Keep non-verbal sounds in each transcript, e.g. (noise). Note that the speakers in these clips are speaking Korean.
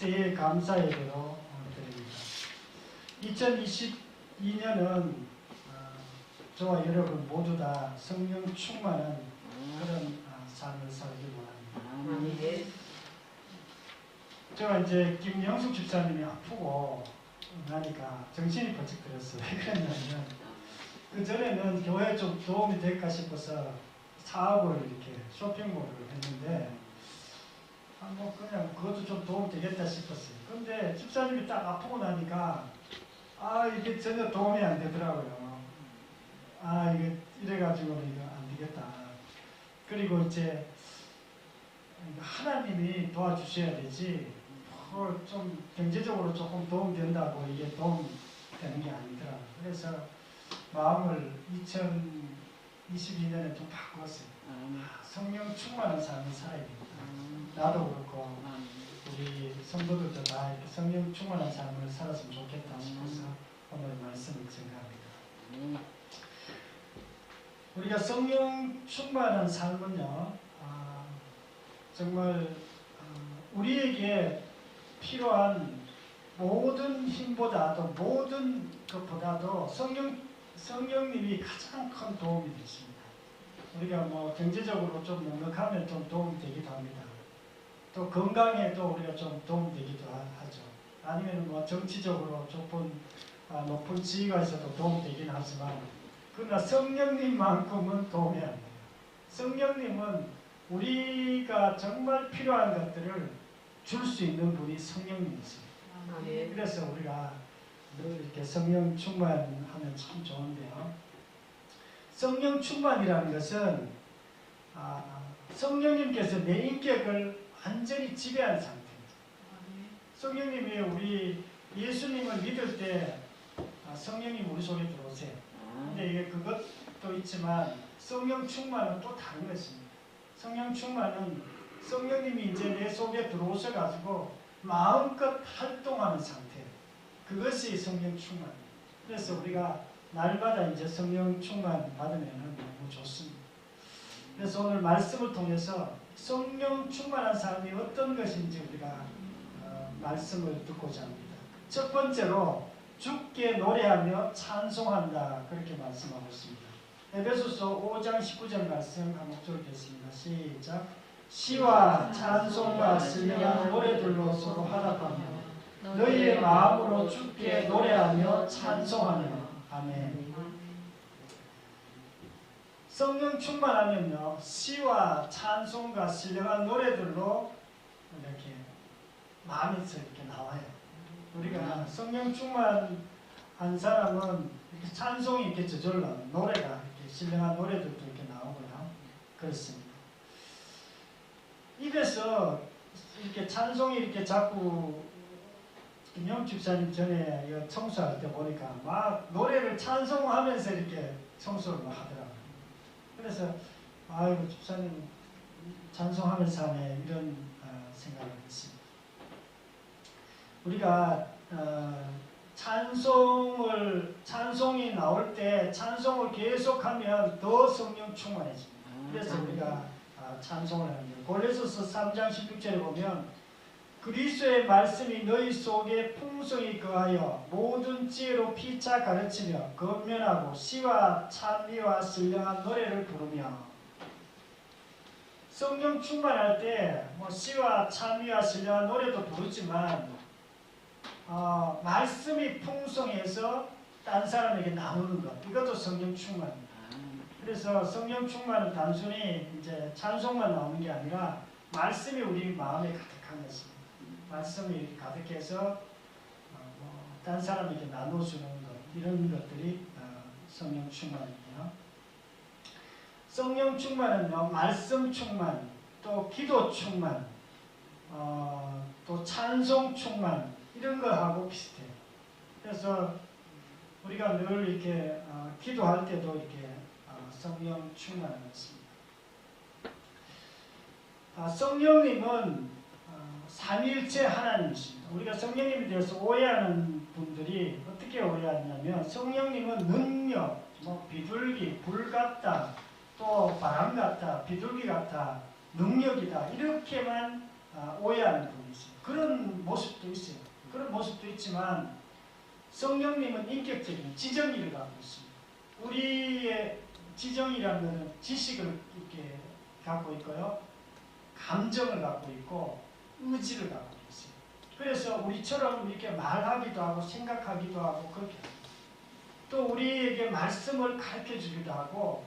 새해 감사 예배로 어, 드립니다. 2022년은 어, 저와 여러분 모두 다 성령 충만한 그런 어, 삶을 살기 원합니다. 예. 제가 이제 김영숙 집사님이 아프고 나니까 정신이 번쩍 들었어요. (laughs) 왜 그랬냐면 그 전에는 교회에 좀 도움이 될까 싶어서 사업을 이렇게 쇼핑몰을 했는데 아, 뭐 그냥 그것도 좀 도움 되겠다 싶었어요. 근데 집사님이 딱 아프고 나니까 아 이게 전혀 도움이 안 되더라고요. 아 이게 이래가지고는 이거 안 되겠다. 그리고 이제 하나님이 도와주셔야 되지 뭐좀 경제적으로 조금 도움 된다고 이게 도움 되는 게 아니더라. 그래서 마음을 2022년에 좀 바꿨어요. 아, 성령 충만한 삶을 살아야 됩니다. 나도 그렇고 우리 성도들도 다 이렇게 성령 충만한 삶을 살았으면 좋겠다 싶어서 오늘 말씀을 증가합니다. 우리가 성령 충만한 삶은요, 아, 정말 어, 우리에게 필요한 모든 힘보다도 모든 것보다도 성령 성령님이 가장 큰 도움이 되십니다. 우리가 뭐 경제적으로 좀 넉넉하면 좀 도움이 되기도 합니다. 또 건강에도 우리가 좀 도움이 되기도 하- 하죠. 아니면 뭐 정치적으로 조금 아, 높은 지위가 있어도 도움이 되긴 하지만 그러나 성령님만큼은 도움이 안 돼요. 성령님은 우리가 정말 필요한 것들을 줄 수 있는 분이 성령님이세요. 예. 그래서 우리가 늘 이렇게 성령 충만하면 참 좋은데요. 성령 충만이라는 것은 아, 성령님께서 내 인격을 완전히 지배한 상태입니다. 성령님이 우리 예수님을 믿을 때 아, 성령님 우리 속에 들어오세요. 근데 이게 그것도 있지만 성령 충만은 또 다른 것입니다. 성령 충만은 성령님이 이제 내 속에 들어오셔 가지고 마음껏 활동하는 상태. 그것이 성령 충만. 그래서 우리가 날마다 이제 성령 충만 받으면 너무 좋습니다. 그래서 오늘 말씀을 통해서 성령 충만한 사람이 어떤 것인지 우리가 어, 말씀을 듣고자 합니다. 첫 번째로 주께 노래하며 찬송한다 그렇게 말씀하고 있습니다. 에베소서 5장 19절 말씀 한 목소리 듣습니다. 시작. 시와 찬송과 신령한 노래들로 서로 화답하며 너희의 마음으로 주께 노래하며 찬송하며 아멘. 성령 충만하면요 시와 찬송과 신령한 노래들로 이렇게 마음에서 이렇게 나와요. 우리가 성령 충만한 사람은 이렇게 찬송이 이렇게 저절로 노래가 이렇게 신령한 노래들도 이렇게 나오고요. 그렇습니다. 입에서 이렇게 찬송이 이렇게 자꾸 김영 집사님 전에 청소할 때 보니까 막 노래를 찬송하면서 이렇게 청소를 막 하더라고요. 그래서 아이고 집사님 찬송하면서 하네 이런 어, 생각을 했습니다. 우리가 어, 찬송을 찬송이 나올 때 찬송을 계속하면 더 성령 충만해집니다. 그래서 우리가 아, 찬송을 합니다. 골로새서 3장 16절에 보면 그리스도의 말씀이 너희 속에 풍성히 거하여 모든 지혜로 피차 가르치며 건면하고 시와 찬미와 신령한 노래를 부르며 성령 충만할 때 뭐 시와 찬미와 신령한 노래도 부르지만 어, 말씀이 풍성해서 딴 사람에게 나누는 것 이것도 성령 충만입니다. 그래서 성령 충만은 단순히 이제 찬송만 나오는 게 아니라 말씀이 우리 마음에 가득한 것입니다. 말씀이 가득해서 어, 뭐, 딴 사람에게 나눠주는 것 이런 것들이 어, 성령 충만이에요. 성령 충만은요 말씀 충만, 또 기도 충만, 어, 또 찬송 충만 이런 거하고 비슷해요. 그래서 우리가 늘 이렇게 어, 기도할 때도 이렇게 어, 성령 충만을 했습니다. 아, 성령님은 어, 삼일체 하나님이십니다. 우리가 성령님에 대해서 오해하는 분들이 어떻게 오해하냐면 성령님은 능력, 뭐 비둘기, 불 같다, 또 바람 같다, 비둘기 같다, 능력이다 이렇게만 아, 오해하는 분이 있어요. 그런 모습도 있어요. 그런 모습도 있지만 성령님은 인격적인 지정의를 갖고 있습니다. 우리의 지정이라는 것은 지식을 이렇게 갖고 있고요. 감정을 갖고 있고 의지를 갖고 있어요. 그래서 우리처럼 이렇게 말하기도 하고 생각하기도 하고 그렇게. 또 우리에게 말씀을 가르쳐 주기도 하고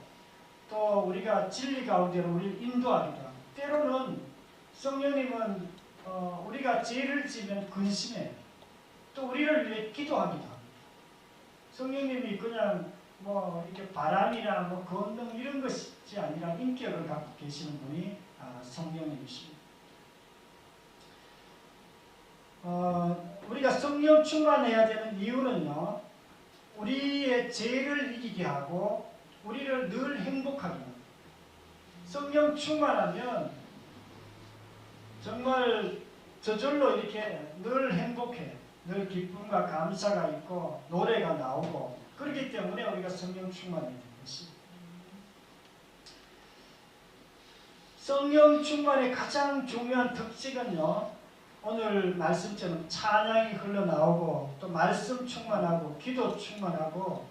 또 우리가 진리 가운데로 우리를 인도하기도 하고 때로는 성령님은 어, 우리가 죄를 지면 근심해 또 우리를 위해 기도하기도 합니다. 성령님이 그냥 뭐 이렇게 바람이나 뭐 건능 이런 것이 아니라 인격을 갖고 계시는 분이 아, 성령님이십니다. 어, 우리가 성령 충만해야 되는 이유는요. 우리의 죄를 이기게 하고 우리를 늘 행복하게 합니다. 성령 충만하면 정말 저절로 이렇게 늘 행복해. 늘 기쁨과 감사가 있고 노래가 나오고 그렇기 때문에 우리가 성령 충만이 되는 것입니다. 성령 충만의 가장 중요한 특징은요. 오늘 말씀처럼 찬양이 흘러나오고 또 말씀 충만하고 기도 충만하고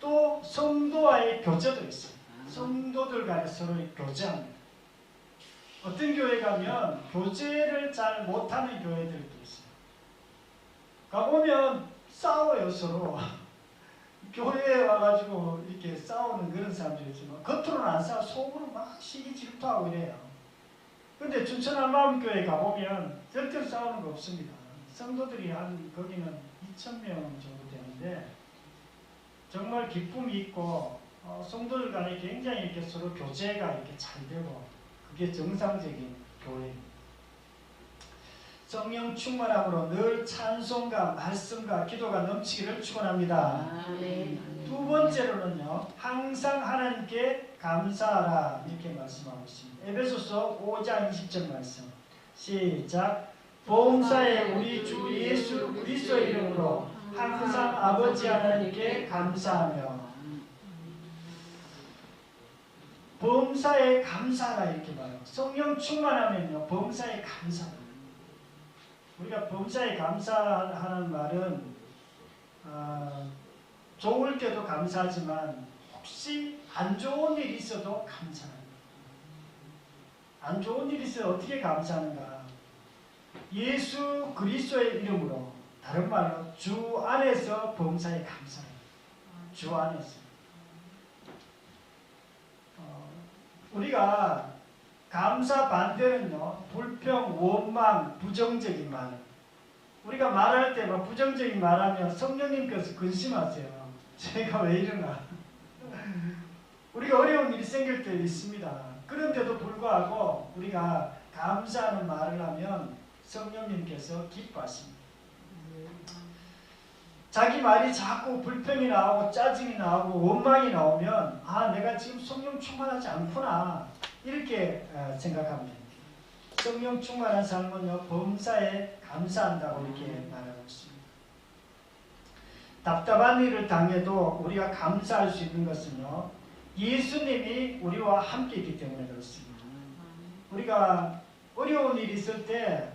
또 성도와의 교제도 있어요. 성도들 간에 서로 교제합니다. 어떤 교회 가면 교제를 잘 못하는 교회들도 있어요. 가보면 싸워요 서로. (laughs) 교회에 와가지고 이렇게 싸우는 그런 사람들이 있지만 겉으로는 안 싸워 속으로 막 시기 질투하고 이래요. 근데 춘천 한 마음교회 가보면 절대로 싸우는 거 없습니다. 성도들이 한 거기는 2천 명 정도 되는데 정말 기쁨이 있고 어, 성도들 간에 굉장히 이렇게 서로 교제가 이렇게 잘 되고 그게 정상적인 교회입니다. 성령 충만함으로 늘 찬송과 말씀과 기도가 넘치기를 축원합니다. 두 번째로는요, 항상 하나님께 감사하라 이렇게 말씀하고 있습니다. 에베소서 5장 20절 말씀. 시작. 보험사에 우리 주 예수 그리스도의 이름으로 항상 아버지 하나님께 감사하며 범사에 감사하라 이렇게 말해요. 성령 충만하면요, 범사에 감사합니다. 우리가 범사에 감사하는 말은 어, 좋을 때도 감사하지만 혹시 안 좋은 일이 있어도 감사합니다. 안 좋은 일이 있어 어떻게 감사하는가? 예수 그리스도의 이름으로 다른 말로 주 안에서 범사에 감사합니다. 주 안에서. 어, 우리가 감사 반대는요, 불평, 원망, 부정적인 말. 우리가 말할 때 막 부정적인 말하면 성령님께서 근심하세요. (laughs) 제가 왜 이러나. 우리가 어려운 일이 생길 때 있습니다. 그런데도 불구하고 우리가 감사하는 말을 하면 성령님께서 기뻐하십니다. 자기 말이 자꾸 불평이 나오고 짜증이 나오고 원망이 나오면 아 내가 지금 성령 충만하지 않구나 이렇게 어, 생각하면 됩니다. 성령 충만한 삶은요 범사에 감사한다고 이렇게 말하고 있습니다. 답답한 일을 당해도 우리가 감사할 수 있는 것은요 예수님이 우리와 함께 있기 때문에 그렇습니다. 우리가 어려운 일이 있을 때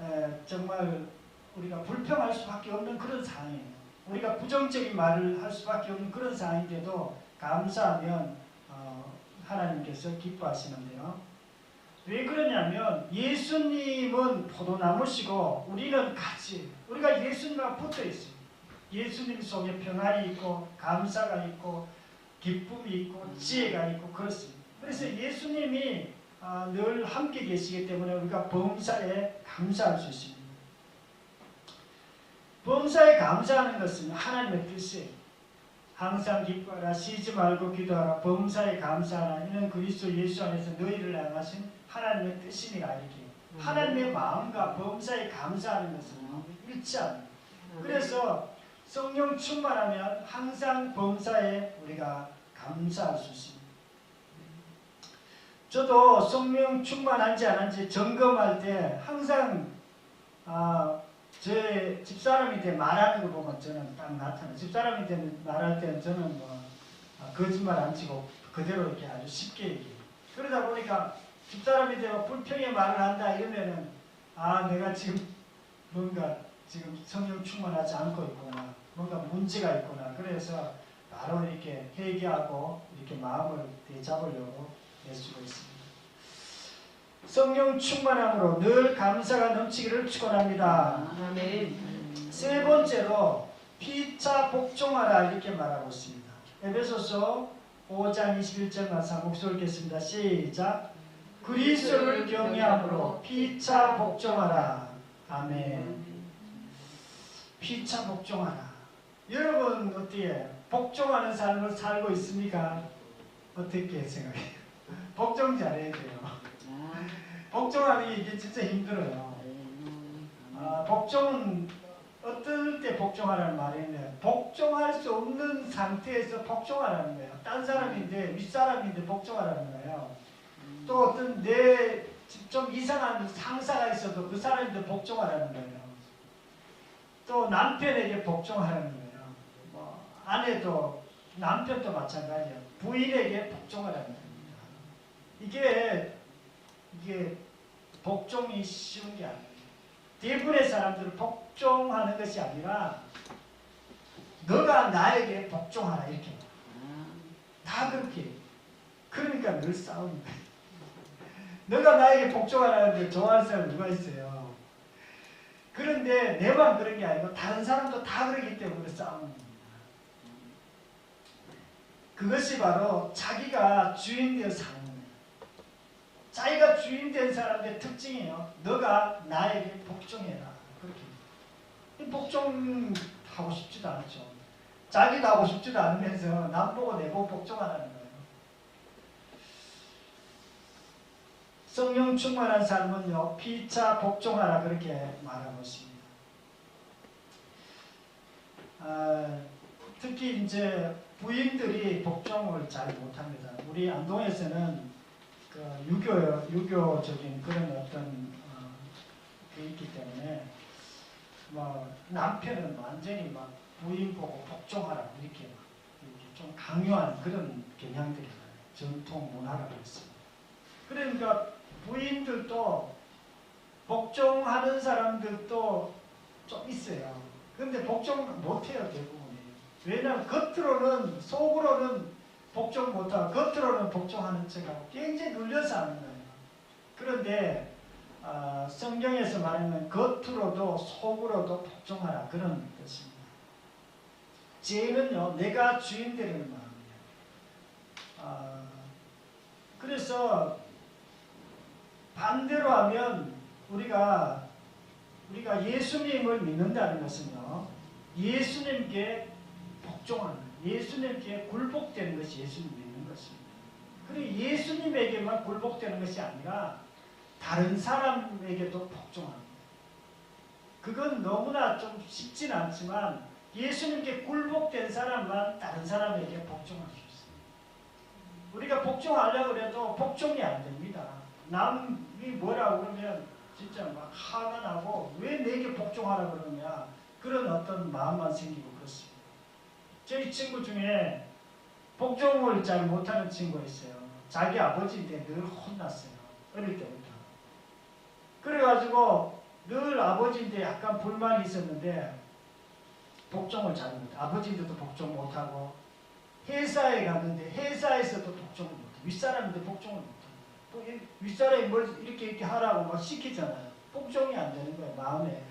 에, 정말 우리가 불평할 수밖에 없는 그런 상황이에요. 우리가 부정적인 말을 할 수밖에 없는 그런 상황인데도 감사하면 어, 하나님께서 기뻐하시는데요. 왜 그러냐면 예수님은 포도나무시고 우리는 같이 우리가 예수님과 붙어 있습니다. 예수님 속에 평안이 있고 감사가 있고 기쁨이 있고 지혜가 있고 그렇습니다. 그래서 예수님이 아, 늘 함께 계시기 때문에 우리가 범사에 감사할 수 있습니다. 범사에 감사하는 것은 하나님의 뜻이에요. 항상 기뻐하라 쉬지 말고 기도하라 범사에 감사하라 이는 그리스도 예수 안에서 너희를 향하신 하나님의 뜻이니라 이렇게 하나님의 마음과 범사에 감사하는 것은 일치합니다. 그래서 성령 충만하면 항상 범사에 우리가 감사할 수 있습니다. 저도 성령 충만한지 안 한지 점검할 때 항상 아, 제 집사람한테 말하는 거 보면 저는 딱 나타나요. 집사람한테 말할 때는 저는 뭐 아, 거짓말 안 치고 그대로 이렇게 아주 쉽게 얘기해요. 그러다 보니까 집사람이 되고 불평의 말을 한다 이러면은 아 내가 지금 뭔가 지금 성령 충만하지 않고 있구나 뭔가 문제가 있구나 그래서 바로 이렇게 회개하고 이렇게 마음을 되잡으려고 애쓰고 있습니다. 성령 충만함으로 늘 감사가 넘치기를 축원합니다. 아멘. 세 번째로 피차 복종하라 이렇게 말하고 있습니다. 에베소서 5장 21절 말씀 목소리 읽겠습니다. 시작. 그리스도를 경외함으로 피차 복종하라. 아멘. 피차 복종하라. 여러분 어떻게 복종하는 삶을 살고 있습니까? 어떻게 생각해요? (laughs) 복종 잘해야 돼요. 아, 복종하는 게 이게 진짜 힘들어요. 아, 복종은 어떨 때 복종하라는 말이냐면 복종할 수 없는 상태에서 복종하라는 거예요. 딴 사람인데 윗사람인데 복종하라는 거예요. 또 어떤 내 좀 이상한 상사가 있어도 그 사람인데 복종하라는 거예요. 또 남편에게 복종하라는 거예요. 뭐 아내도 남편도 마찬가지예요. 부인에게 복종하라는 겁니다. 이게 이게 복종이 쉬운 게 아니에요. 대부분의 사람들은 복종하는 것이 아니라 너가 나에게 복종하라 이렇게 다 그렇게 그러니까 늘 싸우는 거예요. 너가 나에게 복종하라는데 좋아하는 사람 누가 있어요? 그런데 내만 그런 게 아니고 다른 사람도 다 그러기 때문에 싸우는 겁니다. 그것이 바로 자기가 주인 되어 사는 거예요. 자기가 주인 된 사람의 특징이에요. 너가 나에게 복종해라. 그렇게. 복종하고 싶지도 않죠. 자기도 하고 싶지도 않으면서 남 보고 내 보고 복종하라는 거예요. 성령 충만한 삶은요, 피차 복종하라 그렇게 말하고 있습니다. 아, 특히 이제 부인들이 복종을 잘 못합니다. 우리 안동에서는 그 유교 유교적인 그런 어떤 어, 게 있기 때문에 뭐 남편은 완전히 막 부인 보고 복종하라 이렇게 막 이렇게 좀 강요한 그런 경향들이. 전통 문화라고 했습니다. 그러니까 부인들도 복종하는 사람들도 좀 있어요. 근데 복종 못해요 대부분이. 왜냐하면 겉으로는 속으로는 복종 못하고 겉으로는 복종하는 척하고 굉장히 눌려서 하는 거예요. 그런데 어, 성경에서 말하는 겉으로도 속으로도 복종하라 그런 뜻입니다. 죄는요 내가 주인 되는 마음이에요. 어, 그래서 반대로 하면 우리가 우리가 예수님을 믿는다는 것은요 예수님께 복종하는 예수님께 굴복되는 것이 예수님 믿는 것입니다. 그리고 예수님에게만 굴복되는 것이 아니라 다른 사람에게도 복종합니다. 그건 너무나 좀 쉽진 않지만 예수님께 굴복된 사람만 다른 사람에게 복종할 수 있습니다. 우리가 복종하려고 해도 복종이 안 됩니다. 남이 뭐라고 그러면 진짜 막 화가 나고 왜 내게 복종하라 그러냐 그런 어떤 마음만 생기고. 저희 친구 중에 복종을 잘 못하는 친구가 있어요. 자기 아버지인데 늘 혼났어요. 어릴 때부터. 그래가지고 늘 아버지인데 약간 불만이 있었는데 복종을 잘 못해. 아버지인데도 복종 못하고 회사에 갔는데 회사에서도 복종을 못해. 윗사람인데 복종을 못해. 윗사람이 뭘 이렇게 이렇게 하라고 막 시키잖아요. 복종이 안 되는 거예요. 마음에.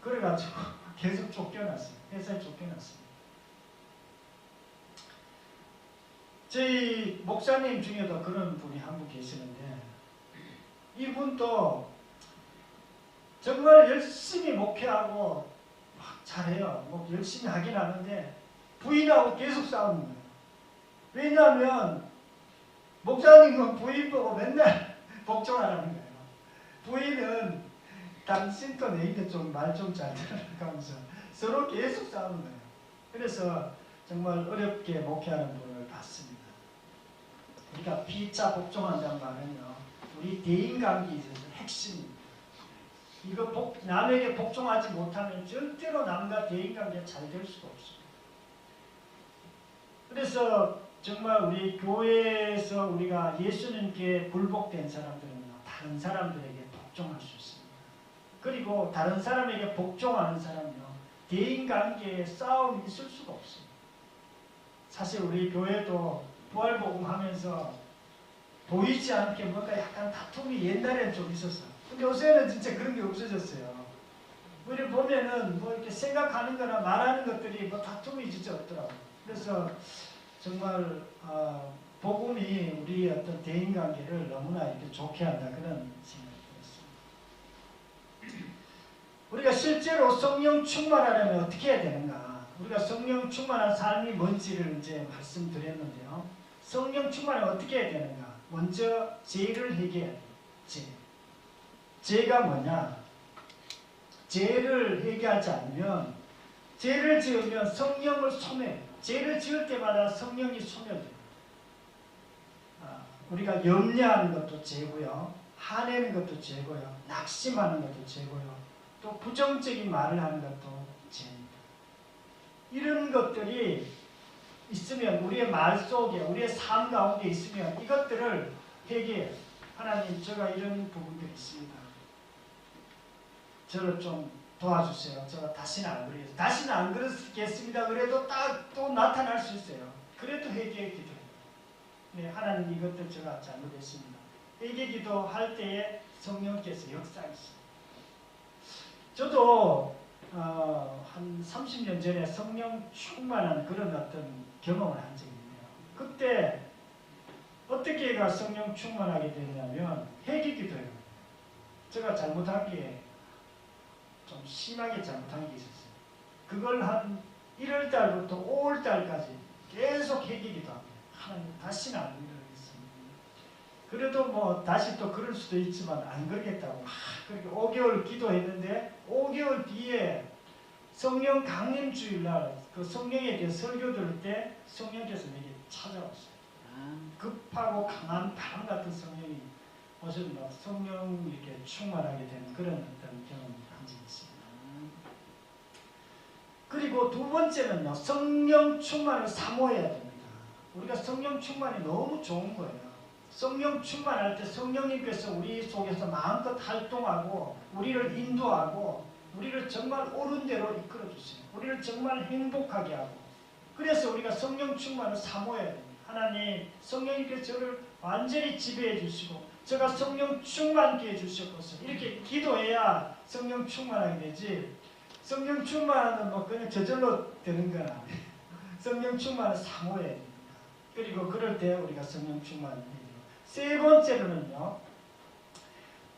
그래가지고 (laughs) 계속 쫓겨났어요. 회사에 쫓겨났어요. 저희 목사님 중에도 그런 분이 한 분 계시는데 이분도 정말 열심히 목회하고 막 잘해요. 뭐 열심히 하긴 하는데 부인하고 계속 싸우는 거예요. 왜냐하면 목사님은 부인 보고 맨날 (laughs) 복종하라는 거예요. 부인은 당신도 내인데 좀말 좀잘 하면서 서로 계속 싸우는 거예요. 그래서 정말 어렵게 목회하는 분을 봤습니다. 우리가 피자 복종한다는 말은요, 우리 대인관계에 있어서 핵심입니다. 이거 복, 남에게 복종하지 못하면 절대로 남과 대인관계가 잘 될 수가 없습니다. 그래서 정말 우리 교회에서 우리가 예수님께 굴복된 사람들은요, 다른 사람들에게 복종할 수 있습니다. 그리고 다른 사람에게 복종하는 사람은요, 대인 관계에 싸움이 있을 수가 없습니다. 사실 우리 교회도 부활복음 하면서 보이지 않게 뭔가 약간 다툼이 옛날에는 좀 있었어요. 근데 요새는 진짜 그런 게 없어졌어요. 우리 보면은 뭐 이렇게 생각하는 거나 말하는 것들이 뭐 다툼이 진짜 없더라고요. 그래서 정말 어, 복음이 우리 어떤 대인 관계를 너무나 이렇게 좋게 한다 그런 생각이 들었습니다. 우리가 실제로 성령 충만하려면 어떻게 해야 되는가? 우리가 성령 충만한 삶이 뭔지를 이제 말씀드렸는데요. 성령 충만을 어떻게 해야 되는가? 먼저 죄를 회개해야 돼요. 죄. 죄가 뭐냐? 죄를 회개하지 않으면 죄를 지으면 성령을 소멸. 죄를 지을 때마다 성령이 소멸돼요. 아, 우리가 염려하는 것도 죄고요. 화내는 것도 죄고요. 낙심하는 것도 죄고요. 또 부정적인 말을 하는 것도 죄입니다. 이런 것들이 있으면 우리의 말 속에 우리의 삶 가운데 있으면 이것들을 회개해요. 하나님 제가 이런 부분들이 있습니다. 저를 좀 도와주세요. 제가 다시는 안 그러겠습니다. 다시는 안 그러겠습니다. 그래도 딱 또 나타날 수 있어요. 그래도 회개 기도해요. 네, 하나님 이것들 제가 잘못했습니다. 회개 기도 할 때에 성령께서 역사하셨어요. 저도 어, 한 30년 전에 성령 충만한 그런 어떤 경험을 한 적이 있네요. 그때 어떻게 가 성령 충만하게 됐냐면 회개 기도예요. 제가 잘못한 게 좀 심하게 잘못한 게 있었어요. 그걸 한 1월 달부터 5월 달까지 계속 회개 기도 합니다. 하나님 다시는 안. 그래도 뭐 다시 또 그럴 수도 있지만 안 그러겠다고 막 그렇게 5개월 기도했는데 5개월 뒤에 성령 강림 주일날 그 성령에 대해 설교 들을 때 성령께서 내게 찾아왔어요. 아, 급하고 강한 바람 같은 성령이 오셔서 성령 이렇게 충만하게 되는 그런 어떤 경험을 한 적이 있습니다. 그리고 두 번째는요, 성령 충만을 사모해야 됩니다. 우리가 성령 충만이 너무 좋은 거예요. 성령 충만할 때 성령님께서 우리 속에서 마음껏 활동하고 우리를 인도하고 우리를 정말 옳은 대로 이끌어 주세요. 우리를 정말 행복하게 하고 그래서 우리가 성령 충만을 사모해야 됩니다. 하나님 성령님께서 저를 완전히 지배해 주시고 제가 성령 충만케 해 주시옵소서 이렇게 기도해야 성령 충만하게 되지 성령 충만은 뭐 그냥 저절로 되는 건 아니에요. 성령 충만을 사모해야 됩니다. 그리고 그럴 때 우리가 성령 돼요. 세 번째로는요.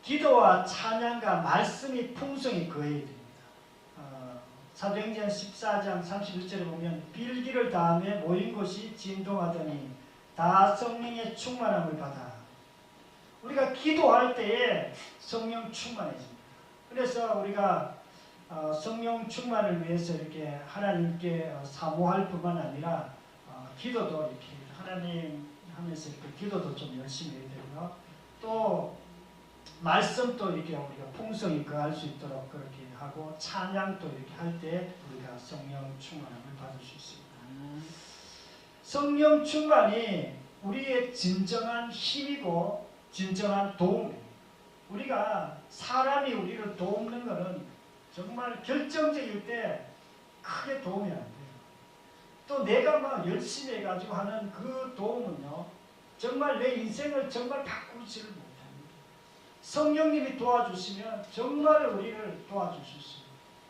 기도와 찬양과 말씀이 풍성히 거해야 됩니다. 어, 사도행전 14장 31절에 보면 빌기를 다음에 모인 곳이 진동하더니 다 성령의 충만함을 받아 우리가 기도할 때에 성령 충만해집니다. 그래서 우리가 어, 성령 충만을 위해서 이렇게 하나님께 어, 사모할 뿐만 아니라 어, 기도도 이렇게 하나님 하면서 이렇게 기도도 좀 열심히 해야 되고요. 또 말씀도 이렇게 우리가 풍성히 거할 수 있도록 그렇게 하고 찬양도 이렇게 할 때 우리가 성령 충만함을 받을 수 있습니다. 아, 성령 충만이 우리의 진정한 힘이고 진정한 도움입니다. 우리가 사람이 우리를 돕는 것은 정말 결정적일 때 크게 도움이 안. 또 내가 막 열심히 해가지고 하는 그 도움은요, 정말 내 인생을 정말 바꾸지를 못합니다. 성령님이 도와주시면 정말 우리를 도와주실 수 있어요.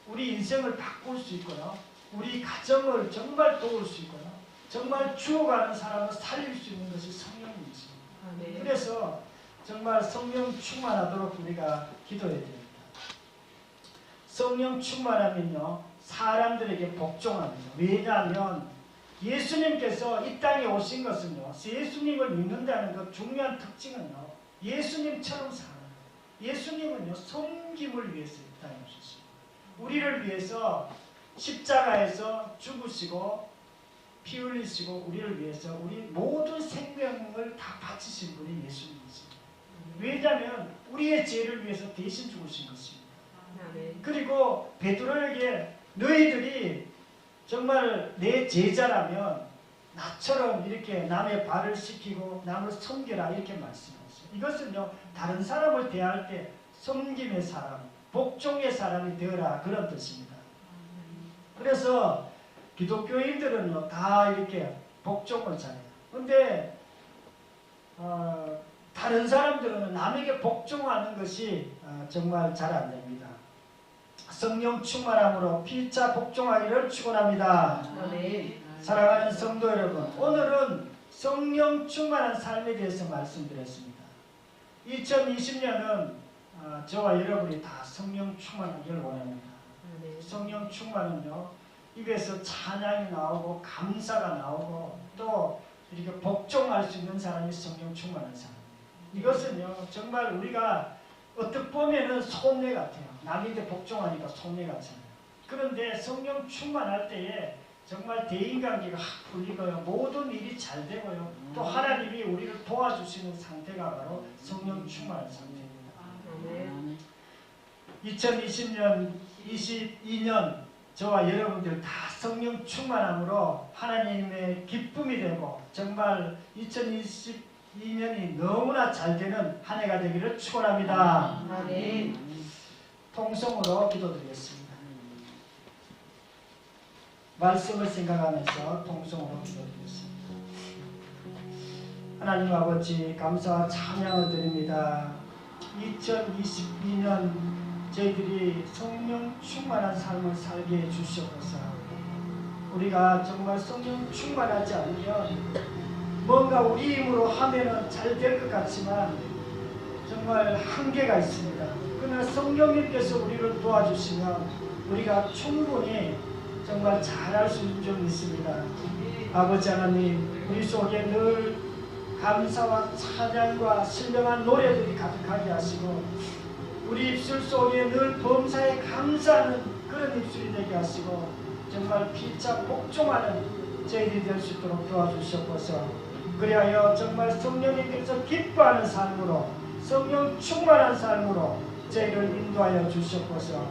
우리 인생을 바꿀 수 있고요. 우리 가정을 정말 도울 수 있고요. 정말 죽어가는 사람을 살릴 수 있는 것이 성령님이십니다. 아, 네. 그래서 정말 성령 충만하도록 우리가 기도해야 됩니다. 성령 충만하면요 사람들에게 복종합니다. 왜냐하면 예수님께서 이 땅에 오신 것은요 예수님을 믿는다는 것 중요한 특징은요 예수님처럼 사는 거예요. 예수님은요 섬김을 위해서 이 땅에 오셨습니다. 우리를 위해서 십자가에서 죽으시고 피 흘리시고 우리를 위해서 우리 모든 생명을 다 바치신 분이 예수님이십니다. 왜냐하면 우리의 죄를 위해서 대신 죽으신 것입니다. 아, 네. 그리고 베드로에게 너희들이 정말 내 제자라면 나처럼 이렇게 남의 발을 씻기고 남을 섬겨라 이렇게 말씀하셨어요. 이것은요 다른 사람을 대할 때 섬김의 사람, 복종의 사람이 되어라 그런 뜻입니다. 그래서 기독교인들은요 다 이렇게 복종을 잘해요. 근데 어, 다른 사람들은 남에게 복종하는 것이 어, 정말 잘 안 됩니다. 성령 충만함으로 피차 복종하기를 축원합니다. 아멘. 사랑하는 성도 여러분, 오늘은 성령 충만한 삶에 대해서 말씀드렸습니다. 2020년은 어, 저와 여러분이 다 성령 충만하기를 원합니다. 성령 충만은요 입에서 찬양이 나오고 감사가 나오고 또 이렇게 복종할 수 있는 사람이 성령 충만한 사람. 이것은요 정말 우리가 어떻게 보면은 손해 같아요. 남인데 복종하니까 손해 같잖아요. 그런데 성령 충만할 때에 정말 대인관계가 확 풀리고요. 모든 일이 잘 되고요. 또 하나님이 우리를 도와주시는 상태가 바로 성령 충만한 상태입니다. 아멘. 2020년, 22년 저와 여러분들 다 성령 충만함으로 하나님의 기쁨이 되고 정말 2022년이 너무나 잘 되는 한 해가 되기를 축원합니다. 아멘. 통성으로 기도드리겠습니다. 말씀을 생각하면서 통성으로 기도드리겠습니다. 하나님 아버지 감사와 찬양을 드립니다. 2022년 저희들이 성령 충만한 삶을 살게 해 주시옵소서. 우리가 정말 성령 충만하지 않으면 뭔가 우리 힘으로 하면 은 잘 될 것 같지만 정말 한계가 있습니다. 그러나 성령님께서 우리를 도와주시면 우리가 충분히 정말 잘할 수 있는 점이 있습니다. 아버지 하나님, 우리 속에 늘 감사와 찬양과 신령한 노래들이 가득하게 하시고 우리 입술 속에 늘 범사에 감사하는 그런 입술이 되게 하시고 정말 피차 복종하는 저희들이 될 수 있도록 도와주시옵소서 그리하여 정말 성령님께서 기뻐하는 삶으로 성령 충만한 삶으로 저희를 인도하여 주시옵소서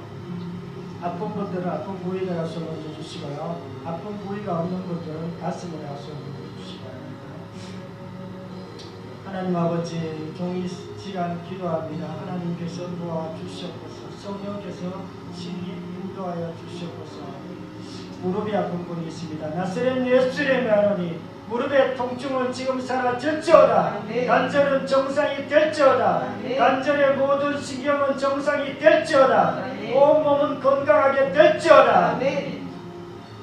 아픈 분들은 아픈 가서 올려 주시고요 아픈 부위가 없는 분들은 가슴을 주시기 바랍니다 하나님 아버지 종이 시간 기도합니다. 하나님께서 도와 주시옵소서. 성령께서 신이 인도하여 주시옵소서. 무릎이 아픈 분이 있습니다. 나사렛 예수의 하노니 무릎의 통증은 지금 사라졌지어다. 아멘. 관절은 정상이 될지어다. 아멘. 관절의 모든 신경은 정상이 될지어다. 아멘. 온몸은 건강하게 될지어다.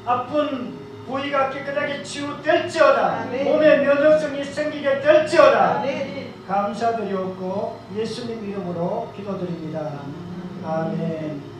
아픈 부위가 깨끗하게 치유될지어다. 몸의 면역성이 생기게 될지어다. 감사드리옵고 예수님 이름으로 기도드립니다. 아멘.